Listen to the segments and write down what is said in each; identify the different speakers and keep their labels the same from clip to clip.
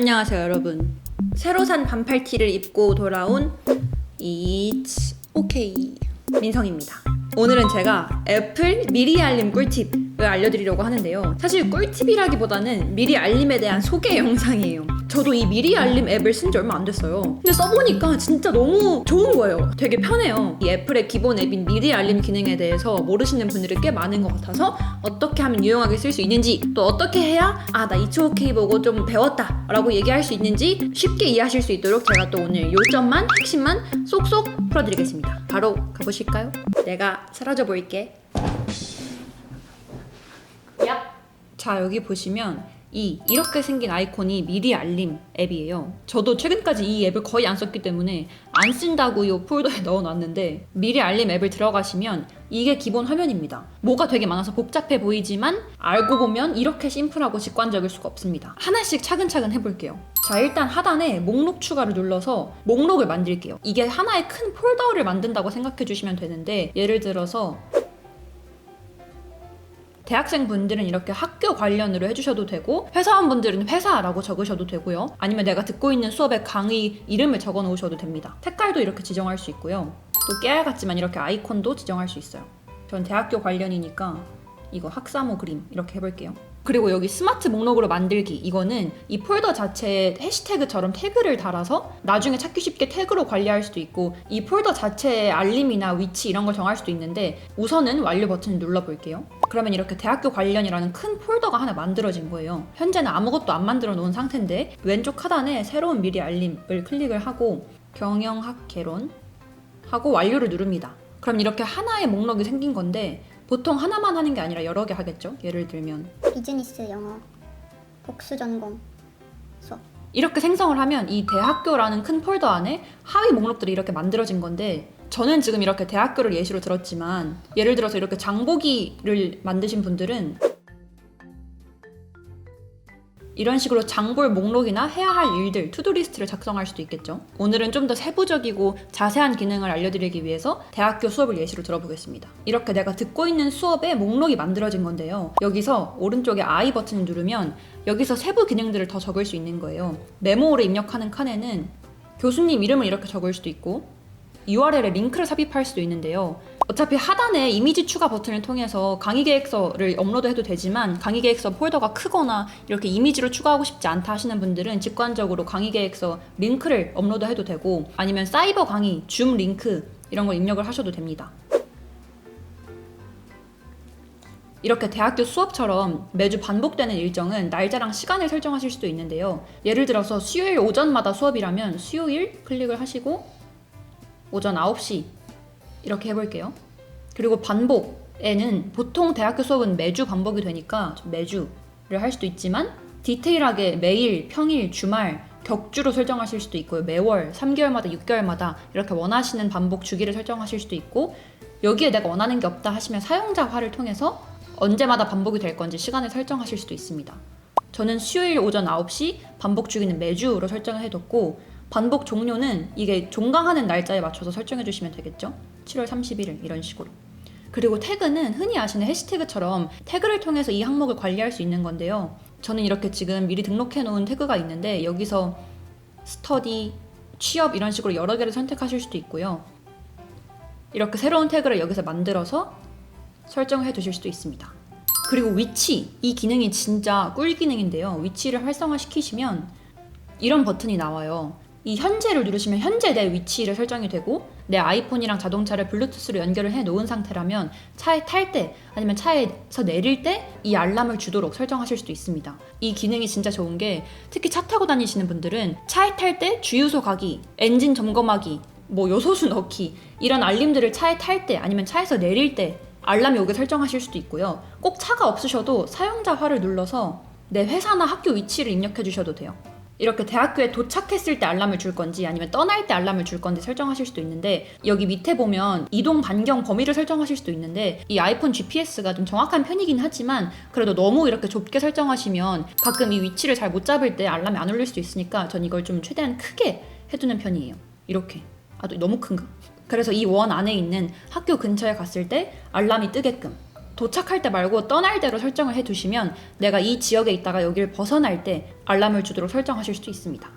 Speaker 1: 안녕하세요 여러분. 새로 산 반팔티를 입고 돌아온 이츠 오케이 민성입니다. 오늘은 제가 애플 미리 알림 꿀팁을 알려드리려고 하는데요. 사실 꿀팁이라기보다는 미리 알림에 대한 소개 영상이에요. 저도 이 미리 알림 앱을 쓴 지 얼마 안 됐어요. 근데 써보니까 진짜 너무 좋은 거예요. 되게 편해요. 이 애플의 기본 앱인 미리 알림 기능에 대해서 모르시는 분들이 꽤 많은 것 같아서 어떻게 하면 유용하게 쓸 수 있는지 또 어떻게 해야 아 나 이츠오케이 보고 좀 배웠다 라고 얘기할 수 있는지 쉽게 이해하실 수 있도록 제가 또 오늘 요점만 핵심만 쏙쏙 풀어드리겠습니다. 바로 가보실까요? 내가 사라져 볼게 야. 자 여기 보시면 이 이렇게 생긴 아이콘이 미리 알림 앱이에요. 저도 최근까지 이 앱을 거의 안 썼기 때문에 안 쓴다고 이 폴더에 넣어놨는데 미리 알림 앱을 들어가시면 이게 기본 화면입니다. 뭐가 되게 많아서 복잡해 보이지만 알고 보면 이렇게 심플하고 직관적일 수가 없습니다. 하나씩 차근차근 해볼게요. 자 일단 하단에 목록 추가를 눌러서 목록을 만들게요. 이게 하나의 큰 폴더를 만든다고 생각해 주시면 되는데 예를 들어서 대학생 분들은 이렇게 학교 관련으로 해주셔도 되고 회사원 분들은 회사라고 적으셔도 되고요. 아니면 내가 듣고 있는 수업의 강의 이름을 적어 놓으셔도 됩니다. 색깔도 이렇게 지정할 수 있고요. 또 깨알 같지만 이렇게 아이콘도 지정할 수 있어요. 전 대학교 관련이니까 이거 학사모 그림 이렇게 해볼게요. 그리고 여기 스마트 목록으로 만들기 이거는 이 폴더 자체에 해시태그처럼 태그를 달아서 나중에 찾기 쉽게 태그로 관리할 수도 있고 이 폴더 자체의 알림이나 위치 이런 걸 정할 수도 있는데 우선은 완료 버튼을 눌러볼게요. 그러면 이렇게 대학교 관련이라는 큰 폴더가 하나 만들어진 거예요. 현재는 아무것도 안 만들어 놓은 상태인데 왼쪽 하단에 새로운 미리 알림을 클릭을 하고 경영학 개론 하고 완료를 누릅니다. 그럼 이렇게 하나의 목록이 생긴 건데 보통 하나만 하는 게 아니라 여러 개 하겠죠? 예를 들면
Speaker 2: 비즈니스 영어 복수 전공 수업
Speaker 1: 이렇게 생성을 하면 이 대학교라는 큰 폴더 안에 하위 목록들이 이렇게 만들어진 건데 저는 지금 이렇게 대학교를 예시로 들었지만 예를 들어서 이렇게 장보기를 만드신 분들은 이런 식으로 장볼 목록이나 해야 할 일들, 투두 리스트를 작성할 수도 있겠죠. 오늘은 좀 더 세부적이고 자세한 기능을 알려드리기 위해서 대학교 수업을 예시로 들어보겠습니다. 이렇게 내가 듣고 있는 수업에 목록이 만들어진 건데요. 여기서 오른쪽에 I 버튼을 누르면 여기서 세부 기능들을 더 적을 수 있는 거예요. 메모를 입력하는 칸에는 교수님 이름을 이렇게 적을 수도 있고 URL에 링크를 삽입할 수도 있는데요. 어차피 하단에 이미지 추가 버튼을 통해서 강의 계획서를 업로드해도 되지만 강의 계획서 폴더가 크거나 이렇게 이미지로 추가하고 싶지 않다 하시는 분들은 직관적으로 강의 계획서 링크를 업로드해도 되고 아니면 사이버 강의, 줌 링크 이런 걸 입력을 하셔도 됩니다. 이렇게 대학교 수업처럼 매주 반복되는 일정은 날짜랑 시간을 설정하실 수도 있는데요. 예를 들어서 수요일 오전마다 수업이라면 수요일 클릭을 하시고 오전 9시 이렇게 해볼게요. 그리고 반복에는 보통 대학교 수업은 매주 반복이 되니까 좀 매주를 할 수도 있지만 디테일하게 매일, 평일, 주말, 격주로 설정하실 수도 있고요. 매월, 3개월마다, 6개월마다 이렇게 원하시는 반복 주기를 설정하실 수도 있고 여기에 내가 원하는 게 없다 하시면 사용자화를 통해서 언제마다 반복이 될 건지 시간을 설정하실 수도 있습니다. 저는 수요일 오전 9시, 반복 주기는 매주로 설정을 해뒀고 반복 종료는 이게 종강하는 날짜에 맞춰서 설정해 주시면 되겠죠. 7월 31일 이런 식으로. 그리고 태그는 흔히 아시는 해시태그처럼 태그를 통해서 이 항목을 관리할 수 있는 건데요. 저는 이렇게 지금 미리 등록해 놓은 태그가 있는데 여기서 스터디, 취업 이런 식으로 여러 개를 선택하실 수도 있고요. 이렇게 새로운 태그를 여기서 만들어서 설정해 두실 수도 있습니다. 그리고 위치, 이 기능이 진짜 꿀 기능인데요. 위치를 활성화 시키시면 이런 버튼이 나와요. 이 현재를 누르시면 현재 내 위치를 설정이 되고 내 아이폰이랑 자동차를 블루투스로 연결을 해 놓은 상태라면 차에 탈 때 아니면 차에서 내릴 때 이 알람을 주도록 설정하실 수도 있습니다. 이 기능이 진짜 좋은 게 특히 차 타고 다니시는 분들은 차에 탈 때 주유소 가기, 엔진 점검하기, 뭐 요소수 넣기 이런 알림들을 차에 탈 때 아니면 차에서 내릴 때 알람이 오게 설정하실 수도 있고요. 꼭 차가 없으셔도 사용자화를 눌러서 내 회사나 학교 위치를 입력해 주셔도 돼요. 이렇게 대학교에 도착했을 때 알람을 줄 건지 아니면 떠날 때 알람을 줄 건지 설정하실 수도 있는데 여기 밑에 보면 이동 반경 범위를 설정하실 수도 있는데 이 아이폰 GPS가 좀 정확한 편이긴 하지만 그래도 너무 이렇게 좁게 설정하시면 가끔 이 위치를 잘 못 잡을 때 알람이 안 울릴 수도 있으니까 전 이걸 좀 최대한 크게 해두는 편이에요. 이렇게. 아, 너무 큰가? 그래서 이 원 안에 있는 학교 근처에 갔을 때 알람이 뜨게끔 도착할 때 말고 떠날 때로 설정을 해두시면 내가 이 지역에 있다가 여기를 벗어날 때 알람을 주도록 설정하실 수도 있습니다.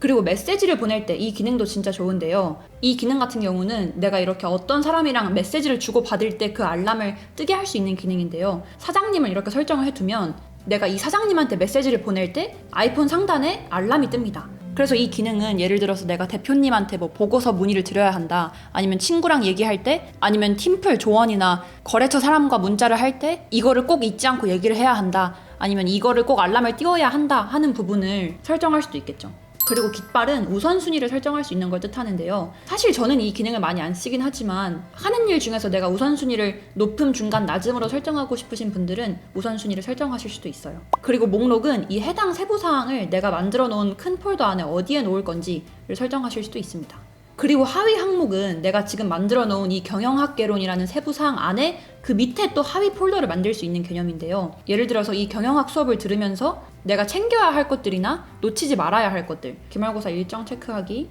Speaker 1: 그리고 메시지를 보낼 때 이 기능도 진짜 좋은데요. 이 기능 같은 경우는 내가 이렇게 어떤 사람이랑 메시지를 주고 받을 때 그 알람을 뜨게 할 수 있는 기능인데요. 사장님을 이렇게 설정을 해두면 내가 이 사장님한테 메시지를 보낼 때 아이폰 상단에 알람이 뜹니다. 그래서 이 기능은 예를 들어서 내가 대표님한테 뭐 보고서 문의를 드려야 한다. 아니면 친구랑 얘기할 때 아니면 팀플 조언이나 거래처 사람과 문자를 할 때 이거를 꼭 잊지 않고 얘기를 해야 한다. 아니면 이거를 꼭 알람을 띄워야 한다 하는 부분을 설정할 수도 있겠죠. 그리고 깃발은 우선순위를 설정할 수 있는 걸 뜻하는데요. 사실 저는 이 기능을 많이 안 쓰긴 하지만 하는 일 중에서 내가 우선순위를 높음, 중간, 낮음으로 설정하고 싶으신 분들은 우선순위를 설정하실 수도 있어요. 그리고 목록은 이 해당 세부 사항을 내가 만들어 놓은 큰 폴더 안에 어디에 놓을 건지를 설정하실 수도 있습니다. 그리고 하위 항목은 내가 지금 만들어 놓은 이 경영학개론이라는 세부 사항 안에 그 밑에 또 하위 폴더를 만들 수 있는 개념인데요. 예를 들어서 이 경영학 수업을 들으면서 내가 챙겨야 할 것들이나 놓치지 말아야 할 것들, 기말고사 일정 체크하기,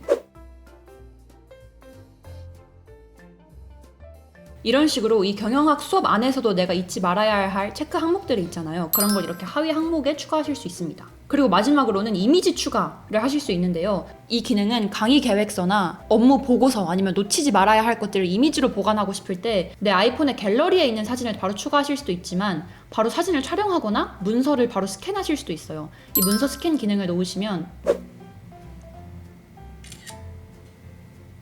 Speaker 1: 이런 식으로 이 경영학 수업 안에서도 내가 잊지 말아야 할 체크 항목들이 있잖아요. 그런 걸 이렇게 하위 항목에 추가하실 수 있습니다. 그리고 마지막으로는 이미지 추가를 하실 수 있는데요. 이 기능은 강의 계획서나 업무 보고서 아니면 놓치지 말아야 할 것들을 이미지로 보관하고 싶을 때 내 아이폰의 갤러리에 있는 사진을 바로 추가하실 수도 있지만 바로 사진을 촬영하거나 문서를 바로 스캔하실 수도 있어요. 이 문서 스캔 기능을 놓으시면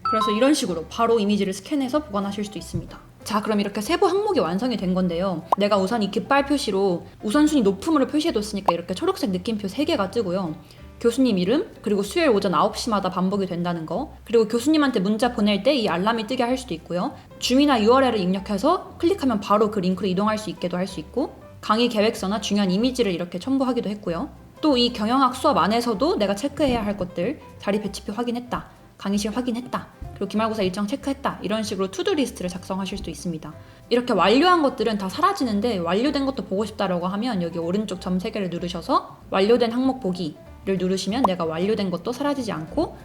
Speaker 1: 그래서 이런 식으로 바로 이미지를 스캔해서 보관하실 수도 있습니다. 자, 그럼 이렇게 세부 항목이 완성이 된 건데요. 내가 우선 이 깃발 표시로 우선순위 높음으로 표시해뒀으니까 이렇게 초록색 느낌표 3개가 뜨고요. 교수님 이름, 그리고 수요일 오전 9시마다 반복이 된다는 거, 그리고 교수님한테 문자 보낼 때 이 알람이 뜨게 할 수도 있고요. 주미나 URL을 입력해서 클릭하면 바로 그 링크로 이동할 수 있게도 할 수 있고, 강의 계획서나 중요한 이미지를 이렇게 첨부하기도 했고요. 또 이 경영학 수업 안에서도 내가 체크해야 할 것들, 자리 배치표 확인했다. 강의실 확인했다. 그리고 기말고사 일정 체크했다. 이런 식으로 투두 리스트를 작성하실 수도 있습니다. 이렇게 완료한 것들은 다 사라지는데 완료된 것도 보고 싶다라고 하면 여기 오른쪽 점 3개를 누르셔서 완료된 항목 보기를 누르시면 내가 완료된 것도 사라지지 않고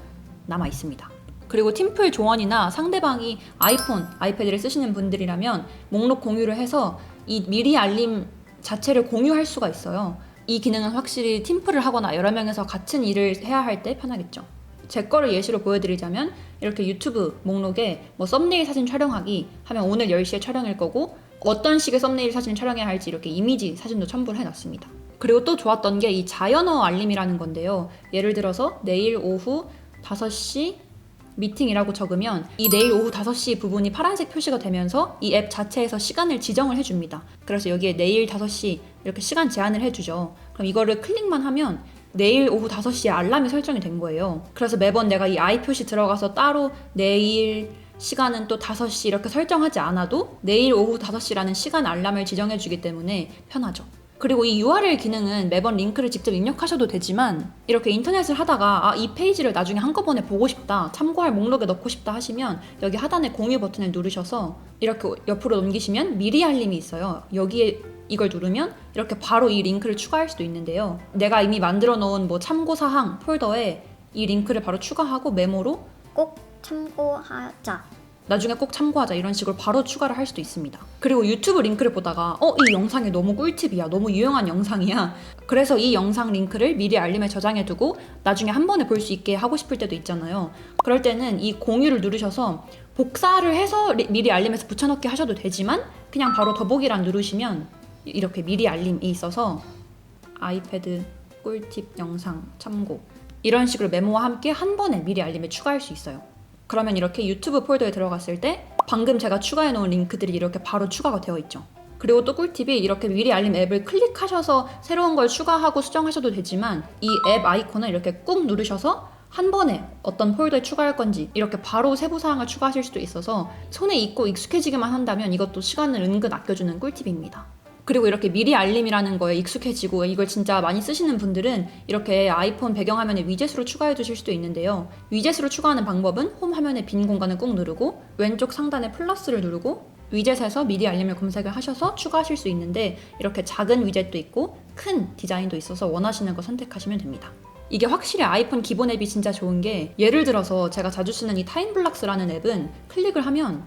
Speaker 1: 남아 있습니다. 그리고 팀플 조언이나 상대방이 아이폰, 아이패드를 쓰시는 분들이라면 목록 공유를 해서 이 미리 알림 자체를 공유할 수가 있어요. 이 기능은 확실히 팀플을 하거나 여러 명에서 같은 일을 해야 할 때 편하겠죠. 제 거를 예시로 보여드리자면 이렇게 유튜브 목록에 뭐 썸네일 사진 촬영하기 하면 오늘 10시에 촬영일 거고 어떤 식의 썸네일 사진 촬영해야 할지 이렇게 이미지 사진도 첨부를 해놨습니다. 그리고 또 좋았던 게 이 자연어 알림이라는 건데요. 예를 들어서 내일 오후 5시 미팅이라고 적으면 이 내일 오후 5시 부분이 파란색 표시가 되면서 이 앱 자체에서 시간을 지정을 해줍니다. 그래서 여기에 내일 5시 이렇게 시간 제한을 해주죠. 그럼 이거를 클릭만 하면 내일 오후 5시에 알람이 설정이 된 거예요. 그래서 매번 내가 이 아이 표시 들어가서 따로 내일 시간은 또 5시 이렇게 설정하지 않아도 내일 오후 5시라는 시간 알람을 지정해 주기 때문에 편하죠. 그리고 이 URL 기능은 매번 링크를 직접 입력하셔도 되지만 이렇게 인터넷을 하다가 아, 이 페이지를 나중에 한꺼번에 보고 싶다, 참고할 목록에 넣고 싶다 하시면 여기 하단에 공유 버튼을 누르셔서 이렇게 옆으로 넘기시면 미리 알림이 있어요. 여기에 이걸 누르면 이렇게 바로 이 링크를 추가할 수도 있는데요. 내가 이미 만들어 놓은 뭐 참고 사항 폴더에 이 링크를 바로 추가하고 메모로
Speaker 2: 꼭 참고하자.
Speaker 1: 나중에 꼭 참고하자 이런 식으로 바로 추가를 할 수도 있습니다. 그리고 유튜브 링크를 보다가 어 이 영상이 너무 꿀팁이야, 너무 유용한 영상이야. 그래서 이 영상 링크를 미리 알림에 저장해 두고 나중에 한 번에 볼 수 있게 하고 싶을 때도 있잖아요. 그럴 때는 이 공유를 누르셔서 복사를 해서 리- 미리 알림에서 붙여넣기 하셔도 되지만 그냥 바로 더보기란 누르시면 이렇게 미리 알림이 있어서 아이패드 꿀팁 영상 참고 이런 식으로 메모와 함께 한 번에 미리 알림에 추가할 수 있어요. 그러면 이렇게 유튜브 폴더에 들어갔을 때 방금 제가 추가해 놓은 링크들이 이렇게 바로 추가가 되어 있죠. 그리고 또 꿀팁이 이렇게 미리 알림 앱을 클릭하셔서 새로운 걸 추가하고 수정하셔도 되지만 이 앱 아이콘을 이렇게 꾹 누르셔서 한 번에 어떤 폴더에 추가할 건지 이렇게 바로 세부 사항을 추가하실 수도 있어서 손에 익고 익숙해지기만 한다면 이것도 시간을 은근 아껴주는 꿀팁입니다. 그리고 이렇게 미리 알림이라는 거에 익숙해지고 이걸 진짜 많이 쓰시는 분들은 이렇게 아이폰 배경화면에 위젯으로 추가해 주실 수도 있는데요. 위젯으로 추가하는 방법은 홈 화면의 빈 공간을 꾹 누르고 왼쪽 상단에 플러스를 누르고 위젯에서 미리 알림을 검색을 하셔서 추가하실 수 있는데 이렇게 작은 위젯도 있고 큰 디자인도 있어서 원하시는 거 선택하시면 됩니다. 이게 확실히 아이폰 기본 앱이 진짜 좋은 게 예를 들어서 제가 자주 쓰는 이 타임블락스라는 앱은 클릭을 하면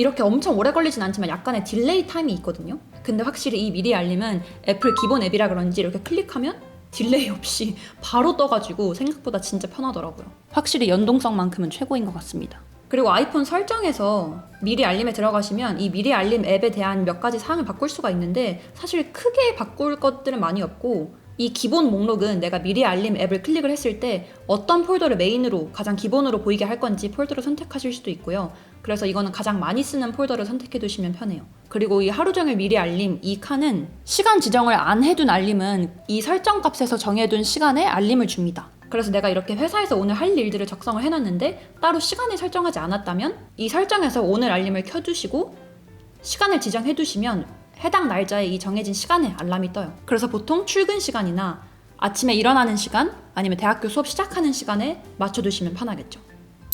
Speaker 1: 이렇게 엄청 오래 걸리진 않지만 약간의 딜레이 타임이 있거든요. 근데 확실히 이 미리 알림은 애플 기본 앱이라 그런지 이렇게 클릭하면 딜레이 없이 바로 떠가지고 생각보다 진짜 편하더라고요. 확실히 연동성만큼은 최고인 것 같습니다. 그리고 아이폰 설정에서 미리 알림에 들어가시면 이 미리 알림 앱에 대한 몇 가지 사항을 바꿀 수가 있는데 사실 크게 바꿀 것들은 많이 없고 이 기본 목록은 내가 미리 알림 앱을 클릭을 했을 때 어떤 폴더를 메인으로 가장 기본으로 보이게 할 건지 폴더를 선택하실 수도 있고요. 그래서 이거는 가장 많이 쓰는 폴더를 선택해 두시면 편해요. 그리고 이 하루 종일 미리 알림 이 칸은 시간 지정을 안 해둔 알림은 이 설정 값에서 정해둔 시간에 알림을 줍니다. 그래서 내가 이렇게 회사에서 오늘 할 일들을 작성을 해놨는데 따로 시간을 설정하지 않았다면 이 설정에서 오늘 알림을 켜두시고 시간을 지정해 두시면 해당 날짜에 이 정해진 시간에 알람이 떠요. 그래서 보통 출근 시간이나 아침에 일어나는 시간 아니면 대학교 수업 시작하는 시간에 맞춰두시면 편하겠죠.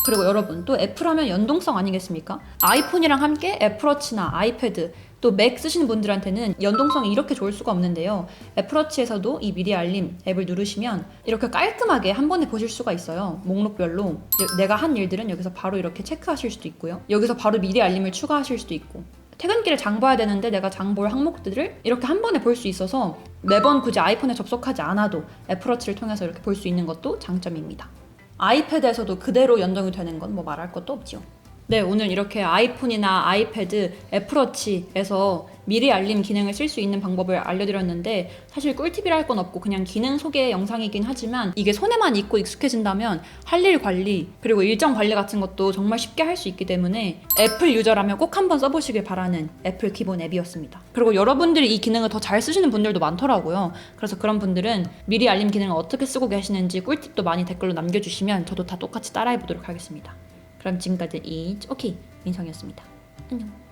Speaker 1: 그리고 여러분 또 애플하면 연동성 아니겠습니까? 아이폰이랑 함께 애플워치나 아이패드 또 맥 쓰시는 분들한테는 연동성이 이렇게 좋을 수가 없는데요. 애플워치에서도 이 미리 알림 앱을 누르시면 이렇게 깔끔하게 한 번에 보실 수가 있어요. 목록별로 내가 한 일들은 여기서 바로 이렇게 체크하실 수도 있고요. 여기서 바로 미리 알림을 추가하실 수도 있고 퇴근길에 장 봐야 되는데 내가 장 볼 항목들을 이렇게 한 번에 볼 수 있어서 매번 굳이 아이폰에 접속하지 않아도 애플워치를 통해서 이렇게 볼 수 있는 것도 장점입니다. 아이패드에서도 그대로 연동이 되는 건 뭐 말할 것도 없죠. 네, 오늘 이렇게 아이폰이나 아이패드, 애플워치에서 미리 알림 기능을 쓸 수 있는 방법을 알려드렸는데 사실 꿀팁이라 할 건 없고 그냥 기능 소개 영상이긴 하지만 이게 손에만 있고 익숙해진다면 할 일 관리 그리고 일정 관리 같은 것도 정말 쉽게 할 수 있기 때문에 애플 유저라면 꼭 한번 써보시길 바라는 애플 기본 앱이었습니다. 그리고 여러분들이 이 기능을 더 잘 쓰시는 분들도 많더라고요. 그래서 그런 분들은 미리 알림 기능을 어떻게 쓰고 계시는지 꿀팁도 많이 댓글로 남겨주시면 저도 다 똑같이 따라해보도록 하겠습니다. 그럼 지금까지 이 오케이 민성이었습니다. 안녕.